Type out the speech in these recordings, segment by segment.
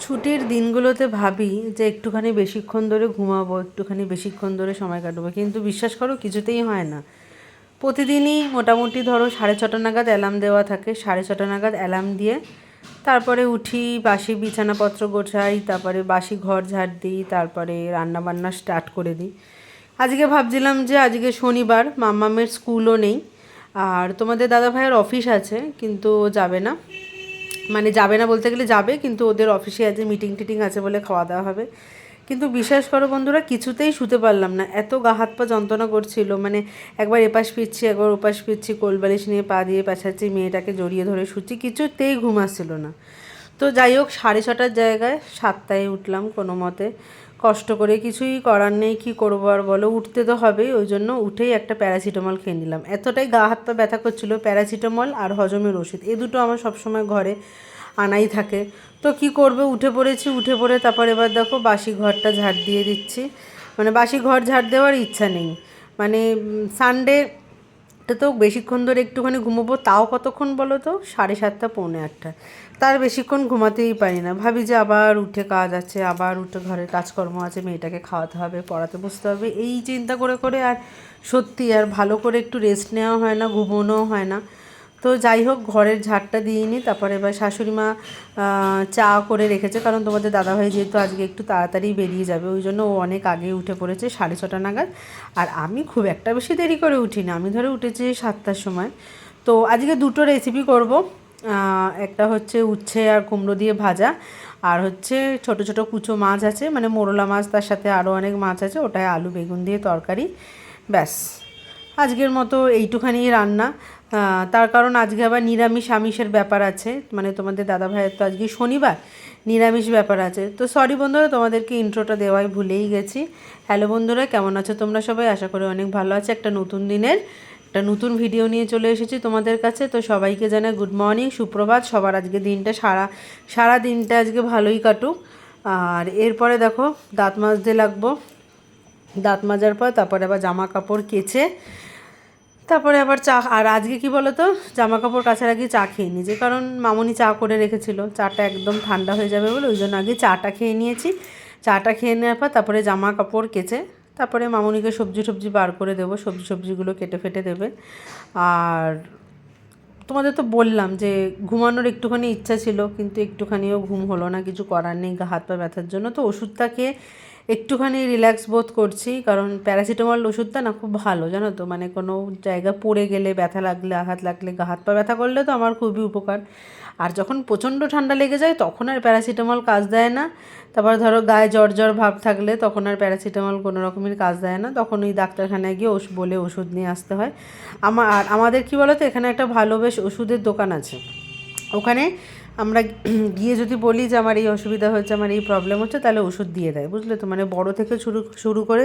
ছুটির দিনগুলোতে ভাবি যে একটুখানি বেশিক্ষণ ধরে ঘুমাবো, একটুখানি বেশিক্ষণ ধরে সময় কাটাবো। কিন্তু বিশ্বাস করো, কিছুতেই হয় না। প্রতিদিনই মোটামুটি ধরো সাড়ে ছটা নাগাদ অ্যালার্ম দেওয়া থাকে। সাড়ে ছটা নাগাদ অ্যালার্ম দিয়ে তারপরে উঠি, বাসি বিছানাপত্র গোছাই, তারপরে বাসি ঘর ঝাড় দিই, তারপরে রান্না বান্না স্টার্ট করে দিই। আজকে ভাবছিলাম যে আজকে শনিবার মাম্মামের স্কুলও নেই। আর তোমাদের দাদা ভাইয়ের অফিস আছে, কিন্তু যাবে না। মানে যাবে না বলতে গেলে যাবে, কিন্তু ওদের অফিসে আছে মিটিং টিটিং আছে বলে খাওয়া দাওয়া হবে। কিন্তু বিশ্বাস করো বন্ধুরা, কিছুতেই শুতে পারলাম না। এত গা হাত পা যন্ত্রণা করছিল মানে একবার এপাশ ফিরছি, একবার ওপাশ ফিরছি কোলবালিশ নিয়ে পা দিয়ে পাশাচ্ছি মেয়েটাকে জড়িয়ে ধরে শুচ্ছি, কিছুতেই ঘুম আসছিল না। তো যাই হোক, সাড়ে ছটার জায়গায় সাতটায় উঠলাম কোনো মতে। কষ্ট করে কিছুই করার নেই, কী করব আর বলো? উঠতে তো হবেই, ওই জন্য উঠেই একটা প্যারাসিটামল খেয়ে নিলাম। এতটাই গা হাত পা ব্যথা করছিল, প্যারাসিটামল আর হজমের ওষুধ, এ দুটো আমার সবসময় ঘরে আনাই থাকে। তো কি করবে? উঠে পড়েছি, উঠে পড়ে তারপর এবার দেখো বাসি ঘরটা ঝাড় দিয়ে দিচ্ছি। মানে বাসি ঘর ঝাড় দেওয়ার ইচ্ছা নেই। মানে সানডে তো বেশিক্ষণ ধরে একটুখানি ঘুমোবো, তাও কতক্ষণ বলো তো? সাড়ে সাতটা, পৌনে আটটা। তার বেশিক্ষণ ঘুমাতেই পারি না। ভাবি যে আবার উঠে কাজ আছে, আবার উঠে ঘরের কাজকর্ম আছে, মেয়েটাকে খাওয়াতে হবে, পড়াতে বসতে হবে। এই চিন্তা করে করে আর সত্যি আর ভালো করে একটু রেস্ট নেওয়া হয় না, ঘুমোনোও হয় না। তো যাই হোক, ঘরের ঝাড়টা দিয়ে নিই তারপরে এবার শাশুড়ি মা চা করে রেখেছে। কারণ তোমাদের দাদাভাই যেহেতু আজকে একটু তাড়াতাড়ি বেরিয়ে যাবে, ওই জন্য ও অনেক আগে উঠে পড়েছে সাড়ে ছটা নাগাদ। আর আমি খুব একটা বেশি দেরি করে উঠি না আমি ধরে উঠেছি সাতটার সময়। তো আজকে দুটো রেসিপি করব। একটা হচ্ছে উচ্ছে আর কুমড়ো দিয়ে ভাজা। আর হচ্ছে ছোট ছোট কুচো মাছ আছে মানে মোরলা মাছ, তার সাথে আরও অনেক মাছ আছে। ওটায় আলু, বেগুন দিয়ে তরকারি। ব্যাস। আজকের মতো এইটুখানি রান্না। তার কারণ আজকে আবার নিরামিষ আমিষের ব্যাপার আছে। মানে তোমাদের দাদা ভাইয়ের তো আজকে শনিবার, নিরামিষ ব্যাপার আছে। তো সরি বন্ধুরা, তোমাদেরকে ইন্ট্রোটা দেওয়াই ভুলেই গেছি। হ্যালো বন্ধুরা, কেমন আছো? তোমরা সবাই আশা করি অনেক ভালো আছে। একটা নতুন দিনের, একটা নতুন ভিডিও নিয়ে চলে এসেছি তোমাদের কাছে। তো সবাইকে জানাই গুড মর্নিং সুপ্রভাত। সবার আজকে দিনটা সারা সারা দিনটা আজকে ভালোই কাটুক। আর এরপরে দেখো, দাঁত মাজতে লাগবো। দাঁত মাজার পর তারপরে আবার জামা কাপড় কেচে তারপরে আবার চা, আর আজকে কি বলো তো জামা কাপড় কাছার আগে চা খেয়ে যে কারণ মামনি চা করে রেখেছিল। চাটা একদম ঠান্ডা হয়ে যাবে বলে ওই জন্য আগে চাটা খেয়ে নিয়েছি। চাটা খেয়ে নেওয়ার পর তারপরে জামা কাপড় কেচে, তারপরে মামনিকে সবজি সবজি বার করে দেবো। সবজি সবজিগুলো কেটে ফেটে দেবে। আর তোমাদের তো বললাম যে ঘুমানোর একটুখানি ইচ্ছা ছিল, কিন্তু একটুখানিও ঘুম হলো না। কিছু করার নেই হাত পা ব্যথার জন্য। তো ওষুধটা খেয়ে একটুখানি রিল্যাক্স বোধ করছি, কারণ প্যারাসিটামল ওষুধটা না খুব ভালো, জানো তো? মানে কোনো জায়গা পড়ে গেলে ব্যথা লাগলে, আঘাত লাগলে, গা হাত পা ব্যথা করলে তো আমার খুবই উপকার। আর যখন প্রচণ্ড ঠান্ডা লেগে যায়, তখন আর প্যারাসিটামল কাজ দেয় না। তারপর ধরো গায়ে জ্বর জ্বর ভাব থাকলে তখন আর প্যারাসিটামল কোনো রকমের কাজ দেয় না। তখন ওই ডাক্তারখানায় গিয়ে ওষ, বলে ওষুধ নিয়ে আসতে হয়। আমার আর আমাদের কী বলো তো এখানে একটা ভালো বেশ ওষুধের দোকান আছে। ওখানে আমরা গিয়ে যদি বলি যে আমার এই অসুবিধা হচ্ছে আমার এই প্রবলেম হচ্ছে, তাহলে ওষুধ দিয়ে দেয়, বুঝলে তো? মানে বড় থেকে শুরু শুরু করে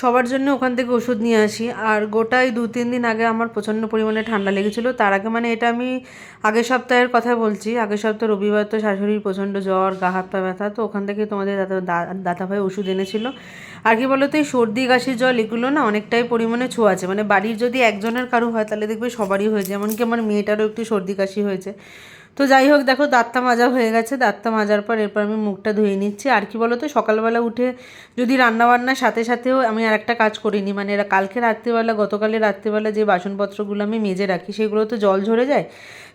সবার জন্য ওখান থেকে ওষুধ নিয়ে আসি। আর গোটাই দু তিন দিন আগে আমার প্রচণ্ড পরিমাণে ঠান্ডা লেগেছিলো। তার আগে মানে এটা আমি আগের সপ্তাহের কথা বলছি। আগের সপ্তাহে রবিবার তো শাশুড়ির প্রচণ্ড জ্বর, গা হাত পা ব্যথা, তো ওখান থেকে তোমাদের দাদা দাদা ভাই ওষুধ এনেছিল। আর কি বলো তো এই সর্দি, কাশি জল এগুলো না অনেকটাই পরিমাণে ছোঁয়াছে। মানে বাড়ির যদি একজনের কারও হয়, তাহলে দেখবে সবারই হয়েছে। এমনকি আমার মেয়েটারও একটু সর্দি, কাশি হয়েছে। তো যাই হোক, দেখো, দাঁতটা মাজা হয়ে গেছে। দাঁতটা মাজার পর এরপর আমি মুখটা ধুয়ে নিচ্ছি। আর কি বলো তো সকালবেলা উঠে যদি রান্নাবান্নার সাথে সাথেও আমি আর একটা কাজ করিনি মানে এরা কালকে রাত্রিবেলা গতকালের রাত্রিবেলা যে বাসনপত্রগুলো আমি মেজে রাখি সেগুলো তো জল ঝরে যায়,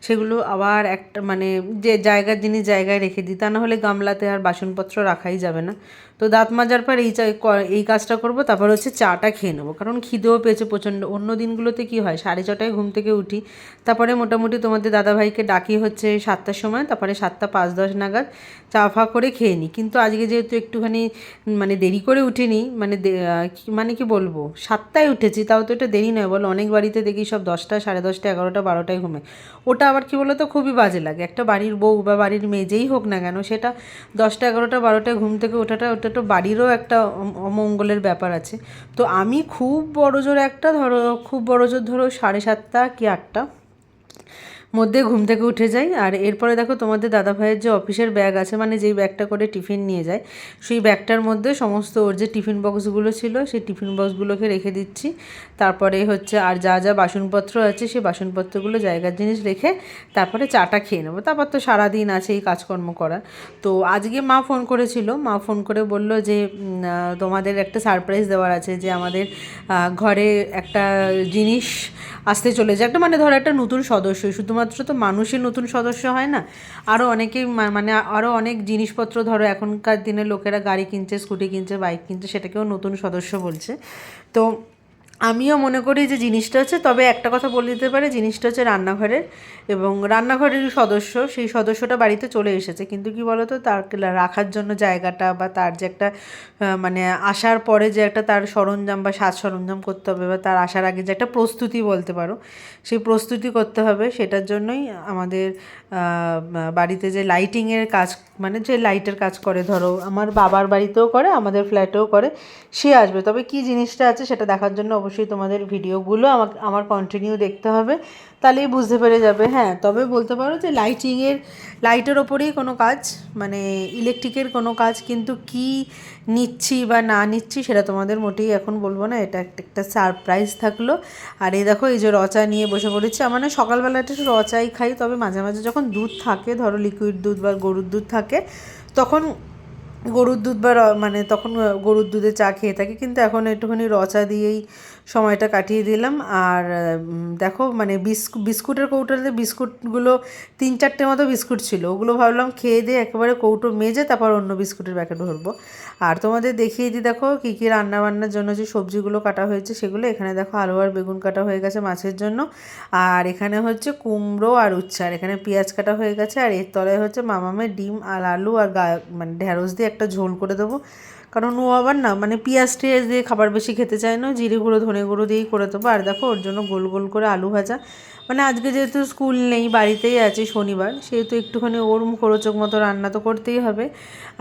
সেগুলো আবার একটা মানে যে জায়গার জিনিস জায়গায় রেখে দিই, তা না হলে গামলাতে আর বাসনপত্র রাখাই যাবে না। তো দাঁত মাজার পর এই এই কাজটা করব, তারপর হচ্ছে চাটা খেয়ে নেব। কারণ খিদেও পেয়েছে প্রচণ্ড। অন্য দিনগুলোতে কি হয়? সাড়ে ছটায় ঘুম থেকে উঠি। তারপরে মোটামুটি তোমাদের দাদাভাইকে ডাকি হচ্ছে সাতটার সময়। তারপরে সাতটা পাঁচ দশ নাগাদ চা ফা করে খেয়ে নিই। কিন্তু আজকে যেহেতু একটুখানি মানে দেরি করে উঠিনি মানে মানে কি বলব? সাতটায় উঠেছি, তাও তো এটা দেরি নয়। বলো, অনেক বাড়িতে দেখি সব দশটা, সাড়ে দশটা, এগারোটা, বারোটায় ঘুমে। ওটা আবার কি বলো তো খুবই বাজে লাগে। একটা বাড়ির বউ বা বাড়ির মেয়ে যেই হোক না কেন, সেটা দশটা, এগারোটা, বারোটায় ঘুম থেকে ওঠাটা ওটা তো বাড়িরও একটা অমঙ্গলের ব্যাপার আছে। তো আমি খুব বড় জোর একটা ধরো, খুব বড় জোর ধরো সাড়ে সাতটা কি আটটা মধ্যে ঘুম থেকে উঠে যাই। আর এরপরে দেখো তোমাদের দাদা ভাইয়ের যে অফিসের ব্যাগ আছে মানে যেই ব্যাগটা করে টিফিন নিয়ে যায়, সেই ব্যাগটার মধ্যে সমস্ত ওর যে টিফিন বক্সগুলো ছিল, সেই টিফিন বক্সগুলোকে রেখে দিচ্ছি। তারপরে হচ্ছে আর যা যা বাসনপত্র আছে, সেই বাসনপত্রগুলো, জায়গার জিনিস রেখে তারপরে চাটা খেয়ে নেব। তারপর তো সারাদিন আছে এই কাজকর্ম করা তো আজকে মা ফোন করেছিল, মা ফোন করে বলল যে তোমাদের একটা সারপ্রাইজ দেওয়ার আছে যে আমাদের ঘরে একটা জিনিস আসতে চলেছে। একটা মানে ধরো একটা নতুন সদস্য, শুধুমাত্র তো মানুষই নতুন সদস্য হয় না আরও অনেকেই মানে আরও অনেক জিনিসপত্র ধরো এখনকার দিনে লোকেরা গাড়ি কিনছে, স্কুটি কিনছে, বাইক কিনছে, সেটাকেও নতুন সদস্য বলছে। তো আমিও মনে করি যে জিনিসটা হচ্ছে, তবে একটা কথা বলে দিতে পারে, জিনিসটা হচ্ছে রান্নাঘরের এবং রান্নাঘরের সদস্য, সেই সদস্যটা বাড়িতে চলে এসেছে। কিন্তু কি বলতো, তার রাখার জন্য জায়গাটা বা তার যে একটা মানে আসার পরে যে একটা তার সরঞ্জাম বা সাজ সরঞ্জাম করতে হবে বা তার আসার আগে যে একটা প্রস্তুতি বলতে পারো, সেই প্রস্তুতি করতে হবে। সেটার জন্যই আমাদের বাড়িতে যে লাইটিংয়ের কাজ মানে যে লাইটের কাজ করে, ধরো আমার বাবার বাড়িতেও করে, আমাদের ফ্ল্যাটেও করে, সে আসবে। তবে কি জিনিসটা আছে সেটা দেখার জন্য অবশ্যই তোমাদের ভিডিওগুলো আমাকে, আমার কন্টিনিউ দেখতে হবে, তাহলেই বুঝতে পেরে যাবে। হ্যাঁ তবে বলতে পারো যে লাইটিংয়ের লাইটের ওপরেই কোনো কাজ মানে ইলেকট্রিকের কোনো কাজ কিন্তু কি নিচ্ছি বা না নিচ্ছি সেটা তোমাদের মোটেই এখন বলব না, এটা একটা সারপ্রাইজ থাকল। আর এই দেখো, এই যে রচা নিয়ে বসে পড়েছি, আমার না সকালবেলা একটু রচাই খাই, তবে মাঝে মাঝে যখন দুধ থাকে, ধরো লিকুইড দুধ বা গরুর দুধ থাকে, তখন গরুর দুধ বা মানে তখন গরুর দুধে চা খেয়ে থাকি, কিন্তু এখন একটুখানি রচা দিয়েই সময়টা কাটিয়ে দিলাম। আর দেখো মানে বিস্কুট বিস্কুটের কৌটোতে বিস্কুটগুলো তিন চারটে মতো বিস্কুট ছিল। ওগুলো ভাবলাম খেয়ে দিয়ে একেবারে কৌটো মেজে তারপর অন্য বিস্কুটের প্যাকেট ভরবো। আর তোমাদের দেখিয়ে দিই, দেখো, কী কী রান্না বান্নার জন্য যে সবজিগুলো কাটা হয়েছে সেগুলো। এখানে দেখো আলু আর বেগুন কাটা হয়ে গেছে মাছের জন্য। আর এখানে হচ্ছে কুমড়ো আর উচ্ছে। আর এখানে পেঁয়াজ কাটা হয়ে গেছে। আর এর তলায় হচ্ছে মামামের ডিম আর আলু আর গা মানে ঢ্যাঁড়স দিয়ে একটা ঝোল করে দেবো। কারণ ও আবার না মানে পেঁয়াজ টিয়াজ দিয়ে খাবার বেশি খেতে চায় না, জিরে গুঁড়ো, ধনে গুঁড়ো দিয়েই করে দেবো। আর দেখো, ওর জন্য গোল গোল করে আলু ভাজা মানে আজকে যেহেতু স্কুল নেই, বাড়িতেই আছে শনিবার, সেহেতু একটুখানি ওর মুখরোচক মতো রান্না তো করতেই হবে।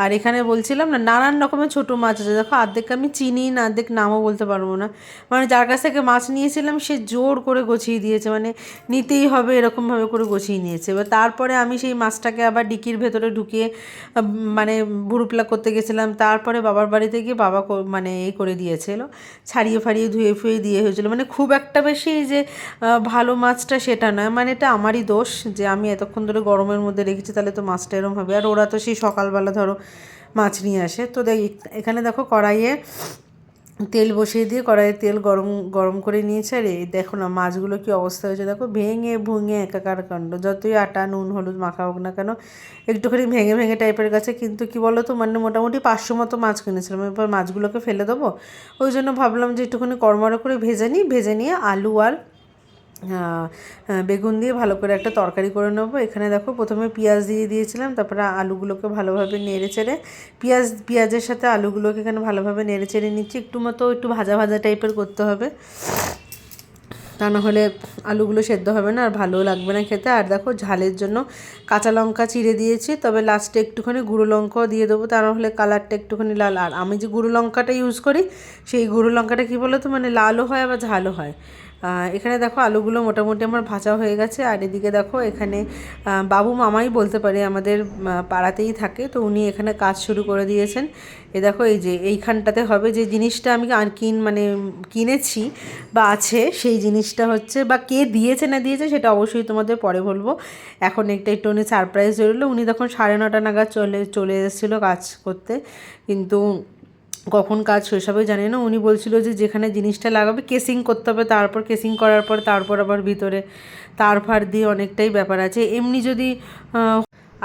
আর এখানে বলছিলাম না, নানান রকমের ছোটো মাছ আছে। দেখো অর্ধেক আমি চিনি না অর্ধেক নামও বলতে পারব না। মানে যার কাছ থেকে মাছ নিয়েছিলাম, সে জোর করে গুছিয়ে দিয়েছে। মানে নিতেই হবে, এরকমভাবে করে গুছিয়ে নিয়েছে। এবার তারপরে আমি সেই মাছটাকে আবার ডিকির ভেতরে ঢুকিয়ে মানে ভুরুপ্লা করতে গেছিলাম। তারপরে বাবার বাড়িতে গিয়ে বাবা মানে এই করে দিয়েছিল। ছাড়িয়ে ফাড়িয়ে ধুয়ে ফুয়ে দিয়ে হয়েছিল। মানে খুব একটা বেশি যে ভালো মাছটা সেটা নয় মানে এটা আমারই দোষ যে আমি এতক্ষণ ধরে গরমের মধ্যে রেখেছি, তাহলে তো মাছটা এরম হবে। আর ওরা তো সেই সকালবেলা ধরো মাছ নিয়ে আসে। তো দেখ এখানে দেখো কড়াইয়ে তেল বসিয়ে দিয়ে কড়াইয়ে তেল গরম গরম করে নিয়েছে। আর এই দেখো না, মাছগুলো কি অবস্থা হয়েছে। দেখো ভেঙে ভুঙে একাকার কাণ্ড। যতই আটা, নুন, হলুদ, মাখা হোক না কেন, একটুখানি ভেঙে ভেঙে টাইপের কাছে কিন্তু কি বলো তো মানে মোটামুটি পাঁচশো মতো মাছ কিনেছিলাম। এবার মাছগুলোকে ফেলে দেবো। ওই জন্য ভাবলাম যে একটুখানি কড়মড়া করে ভেজে নিই। ভেজে নিয়ে আলু আর বেগুন দিয়ে ভালো করে একটা তরকারি করে নেব। এখানে দেখো প্রথমে পেঁয়াজ দিয়ে দিয়েছিলাম, তারপরে আলুগুলোকে ভালোভাবে নেড়ে চেড়ে পেঁয়াজ, পেঁয়াজের সাথে আলুগুলোকে এখানে ভালোভাবে নেড়ে চেড়ে নিচ্ছি। একটু মতো একটু ভাজা ভাজা টাইপের করতে হবে, তা না হলে আলুগুলো সেদ্ধ হবে না আর ভালোও লাগবে না খেতে। আর দেখো ঝালের জন্য কাঁচা লঙ্কা চিড়ে দিয়েছি, তবে লাস্টে একটুখানি গুঁড়ো লঙ্কাও দিয়ে দেবো, তা না হলে কালারটা একটুখানি লাল। আর আমি যে গুঁড়ো লঙ্কাটা ইউজ করি, সেই গুঁড়ো লঙ্কাটা কী বলো তো মানে লালও হয় আবার ঝালও হয়। এখানে দেখো আলুগুলো মোটামুটি আমার ভাজা হয়ে গেছে, আর এদিকে দেখো এখানে বাবু মামাই বলতে পারে আমাদের পাড়াতেই থাকে, তো উনি এখানে কাজ শুরু করে দিয়েছেন। এ দেখো এই যে এইখানটাতে হবে যে জিনিসটা আমি আর কিন মানে কিনেছি বা আছে, সেই জিনিসটা হচ্ছে বা কে দিয়েছে না দিয়েছে সেটা অবশ্যই তোমাদের পরে বলব। এখন একটা একটু উনি সারপ্রাইজ হলো উনি তখন সাড়ে নটা নাগাদ চলে চলে এসেছিল কাজ করতে, কিন্তু কখন কাজ হবে জানি না। উনি বলছিল যে যেখানে জিনিসটা লাগাবে কেসিং করতে হবে, তারপর কেসিং করার পর, তারপর আবার ভিতরে তার ফার দিয়ে অনেকটাই ব্যাপার আছে। এমনি যদি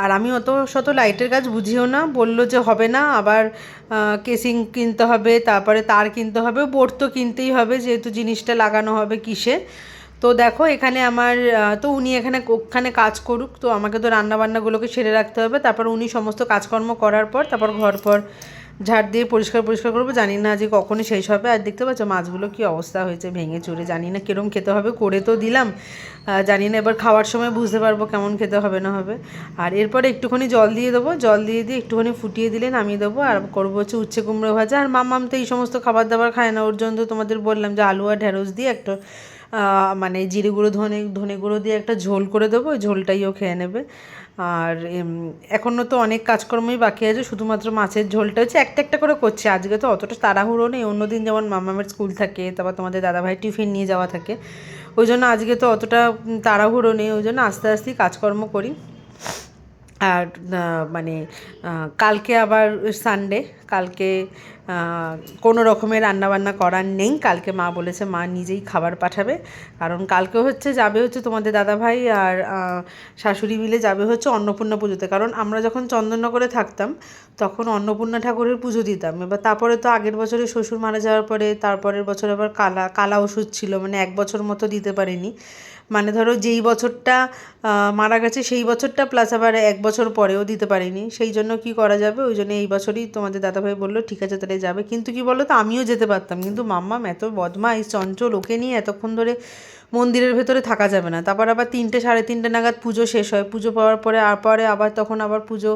আর আমি অত শত লাইটের কাজ বুঝিও না, বলল যে হবে না, আবার কেসিং কিনতে হবে, তারপরে তার কিনতে হবে, বোর্ড তো কিনতেই হবে, যেহেতু জিনিসটা লাগানো হবে কিসে। তো দেখো, এখানে আমার তো উনি এখানে ওখানে কাজ করুক, তো আমাকে তো রান্না বান্নাগুলোকে সেরে রাখতে হবে, তারপর উনি সমস্ত কাজকর্ম করার পর, তারপর ঘর পর ঝাড় দিয়ে পরিষ্কার পরিষ্কার করব। জানি না যে কখনই শেষ হবে। আর দেখতে পাচ্ছ, মাছগুলো কি অবস্থা হয়েছে, ভেঙে চুরে। জানি না কীরকম খেতে হবে, করে তো দিলাম। জানি না, এবার খাওয়ার সময় বুঝতে পারব কেমন খেতে হবে না হবে। আর এরপরে একটুখানি জল দিয়ে দেবো। জল দিয়ে দিয়ে একটুখানি ফুটিয়ে দিলে নামিয়ে দেবো। আর করব হচ্ছে উচ্ছে কুমড়ো ভাজা। আর মামাম তো এই সমস্ত খাবার দাবার খায় না। ওর জন্য তো তোমাদের বললাম যে আলু আর ঢেঁড়স দিয়ে একটা মানে জিরে গুঁড়ো, ধনে ধনে গুঁড়ো দিয়ে একটা ঝোল করে দেবো। ওই ঝোলটাই ও খেয়ে নেবে। আর এখনও তো অনেক কাজকর্মই বাকি আছে, শুধুমাত্র মাছের ঝোলটা হচ্ছে একটা একটা করে করছে। আজকে তো অতটা তাড়াহুড়ো নেই অন্যদিন যেমন মামামের স্কুল থাকে, তারপর তোমাদের দাদাভাই টিফিন নিয়ে যাওয়া থাকে। ওই জন্য আজকে তো অতটা তাড়াহুড়ো নেই, ওই জন্য আস্তে আস্তেই কাজকর্ম করি। আর মানে কালকে আবার সানডে কালকে কোনো রকমের রান্নাবান্না করার নেই। কালকে মা বলেছে, মা নিজেই খাবার পাঠাবে। কারণ কালকে হচ্ছে যাবে হচ্ছে তোমাদের দাদাভাই আর শাশুড়ি মিলে যাবে হচ্ছে অন্নপূর্ণা পুজোতে। কারণ আমরা যখন চন্দননগরে থাকতাম, তখন অন্নপূর্ণা ঠাকুরের পুজো দিতাম। এবার তারপরে তো আগের বছরে শ্বশুর মারা যাওয়ার পরে, তারপরের বছর আবার কালা কালা ওষুধ ছিল। মানে এক বছর মতো দিতে পারিনি। মানে ধরো যেই বছরটা মারা গেছে সেই বছরটা প্লাস আবার এক বছর পরেও দিতে পারিনি। সেই জন্য কি করা যাবে? ওই জন্য এই বছরই তোমাদের দাদাভাই বলল, ঠিক আছে, তাহলে যাবে। কিন্তু কি বলো তো আমিও যেতে পারতাম। কিন্তু মাম্মাম এত বদমাইশ, চঞ্চল, ওকে নিয়ে এতক্ষণ ধরে মন্দিরের ভেতরে থাকা যাবে না। তারপর আবার তিনটে, সাড়ে তিনটে নাগাদ পুজো শেষ হয়। পুজো পাওয়ার পরে আর পরে আবার তখন আবার পুজো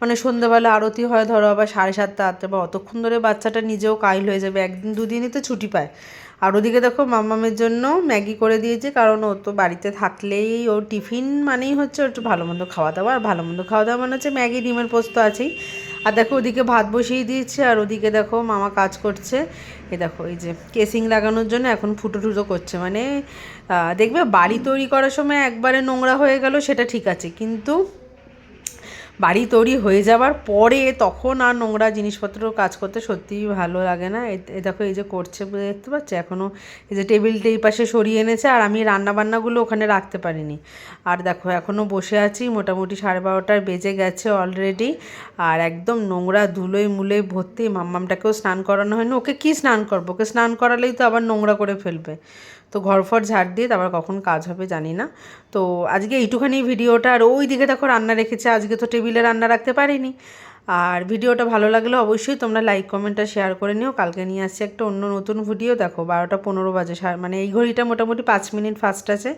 মানে সন্ধ্যাবেলা আরতি হয়, ধরো আবার সাড়ে সাতটা আটটা বা অতক্ষণ ধরে বাচ্চাটা নিজেও কাইল হয়ে যাবে। একদিন দুদিনই তো ছুটি পায়। আর ওদিকে দেখো মাম্মামের জন্য ম্যাগি করে দিয়েছে, কারণ ও তো বাড়িতে থাকলেই ওর টিফিন মানেই হচ্ছে একটু ভালো মন্দ খাওয়া দাওয়া, আর ভালো মন্দ খাওয়া দাওয়া মানে হচ্ছে ম্যাগি, ডিমের পোস্ত আছেই। আর দেখো ওদিকে ভাত বসিয়ে দিয়েছে, আর ওদিকে দেখো মামা কাজ করছে। এ দেখো, এই যে কেসিং লাগানোর জন্য এখন ফুটো টুটো করছে মানে দেখবে বাড়ি তৈরি করার সময় একবারে নোংরা হয়ে গেল, সেটা ঠিক আছে, কিন্তু বাড়ি তৈরি হয়ে যাওয়ার পরে তখন আর নোংরা জিনিসপত্র কাজ করতে সত্যিই ভালো লাগে না। এ দেখো এই যে করছে দেখতে পাচ্ছ? এখনও এই যে টেবিলটা এই পাশে সরিয়ে এনেছে আর আমি রান্না বান্নাগুলো ওখানে রাখতে পারিনি। আর দেখো এখনও বসে আছি, মোটামুটি সাড়ে বারোটার বেজে গেছে অলরেডি আর একদম নোংরা ধুলোয় মুলে ভর্তি মাম্মামটাকেও স্নান করানো হয়নি। ওকে কি স্নান করব? ওকে স্নান করালেই তো আবার নোংরা করে ফেলবে। তো ঘর ফর ঝাড় দিয়ে তারপর কখন কাজ হবে জানি না। তো আজকে এইটুখানি ভিডিওটা, আর ওই দিকে দেখো রান্না রেখেছে, আজকে তো টেবিলে রান্না রাখতে পারিনি। আর ভিডিওটা ভালো লাগলে অবশ্যই তোমরা লাইক, কমেন্ট আর শেয়ার করে নিও। কালকে নিয়ে আসছি একটা অন্য নতুন ভিডিও, দেখো বারোটা পনেরো বাজে মানে এই ঘড়িটা মোটামুটি পাঁচ মিনিট ফাস্ট আছে।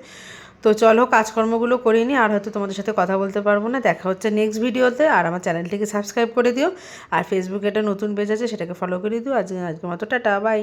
তো চলো কাজকর্মগুলো করে নিই, আর হয়তো তোমাদের সাথে কথা বলতে পারব না। দেখা হচ্ছে নেক্সট ভিডিওতে, আর আমার চ্যানেলটিকে সাবস্ক্রাইব করে দিও। আর ফেসবুকে একটা নতুন পেজ আছে, সেটাকে ফলো করে দিও। আজকে আজকে মতো টাটা বাই